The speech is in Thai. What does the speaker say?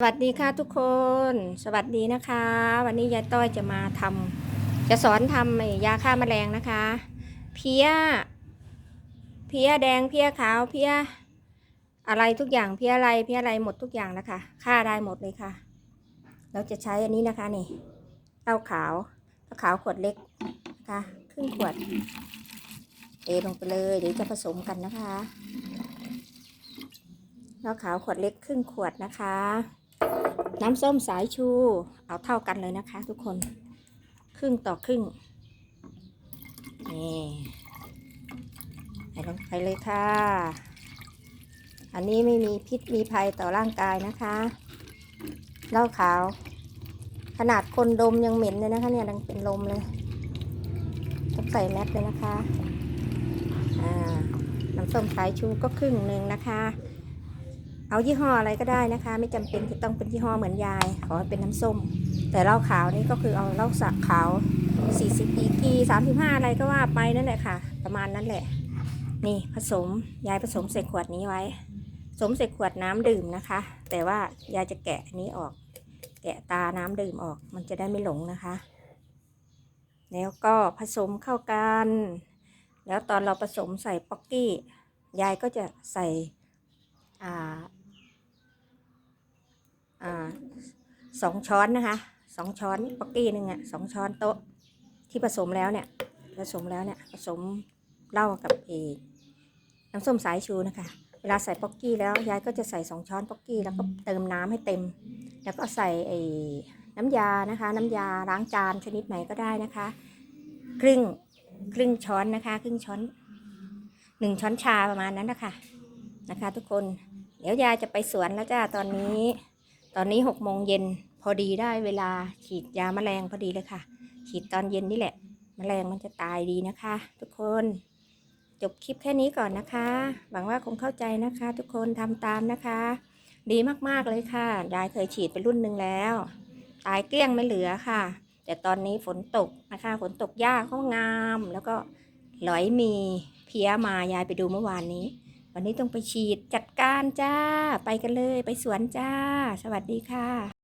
สวัสดีค่ะทุกคนสวัสดีนะคะ วันนี้ยายต้อยจะมาทำจะสอนทำยาฆ่าแมลงนะคะ เพี้ย เพี้ยแดงเพี้ยขาวเพี้ย อะไรทุกอย่างเพี้ยอะไรเพี้ยอะไรหมดทุกอย่างนะคะฆ่าได้หมดเลยค่ะ เราจะใช้อันนี้นะคะนี่เหล้าขาวเหล้าขาวขวดเล็กนะคะครึ่งขวดเทลงไปเลยเดี๋ยวจะผสมกันนะคะเหล้าขาวขวดเล็กครึ่งขวดนะคะ น้ำส้มสายชู เอาเท่ากันเลยนะคะ ทุกคน ครึ่งต่อครึ่ง นี่ใส่ลงไปเลยค่ะ อันนี้ไม่มีพิษมีภัยต่อร่างกายนะคะเหล้าขาว ขนาดคนดมยังเหม็นเลยนะคะ เนี่ยยังเป็นลมเลยต้องใส่แมสเลยนะคะ อ่า น้ำส้มสายชูก็ครึ่งหนึ่งนะคะ เอายี่ห้ออะไรก็ได้นะคะ ไม่จำเป็นจะต้องเป็นยี่ห้อเหมือนยาย ขอให้เป็นน้ำส้ม แต่เหล้าขาวนี่ก็คือเอาเหล้าสักขาว 40 EG 35 อะไรก็ว่าไปนั่นแหละค่ะ ประมาณนั้นแหละ นี่ผสมยายผสมใส่ขวดนี้ไว้ผสมใส่ขวดน้ำดื่มนะคะ แต่ว่ายายจะแกะอันนี้ออก แกะตาน้ำดื่มออก มันจะได้ไม่หลงนะคะ แล้วก็ผสมเข้ากัน แล้วตอนเราผสมใส่ป๊อกกี้ ยายก็จะใส่อ่า สองช้อนนะคะสองช้อนป๊อกกี้หนึ่งอะสองช้อนโต๊ะที่ผสมแล้วเนี่ย ผสมแล้วเนี่ยผสมเหล้ากับเอน้ำส้มสายชูนะคะ เวลาใส่ป๊อกกี้แล้วยายก็จะใส่สองช้อนป๊อกกี้แล้วก็เติมน้ำให้เต็ม แล้วก็ใส่ไอ้น้ำยานะคะ น้ำยาล้างจานชนิดไหนก็ได้นะคะ ครึ่งครึ่งช้อนนะคะ ครึ่งช้อนหนึ่งช้อนชาประมาณนั้นนะคะนะคะ ทุกคนเดี๋ยวยายจะไปสวนแล้วจ้าตอนนี้ ตอนนี้หกโมงเย็นพอดีได้เวลาฉีดยาแมลงพอดีเลยค่ะ ฉีดตอนเย็นนี่แหละแมลงมันจะตายดีนะคะ ทุกคนจบคลิปแค่นี้ก่อนนะคะ หวังว่าคงเข้าใจนะคะ ทุกคนทำตามนะคะ ดีมากๆเลยค่ะ ยายเคยฉีดไปรุ่นหนึ่งแล้ว ตายเกลี้ยงไม่เหลือค่ะ แต่ตอนนี้ฝนตกนะคะ ฝนตกหญ้าก็งาม แล้วก็หลอยมีเพี้ยมายายไปดูเมื่อวานนี้ วันนี้ต้องไปฉีดจัดการจ้า ไปกันเลยไปสวนจ้า สวัสดีค่ะ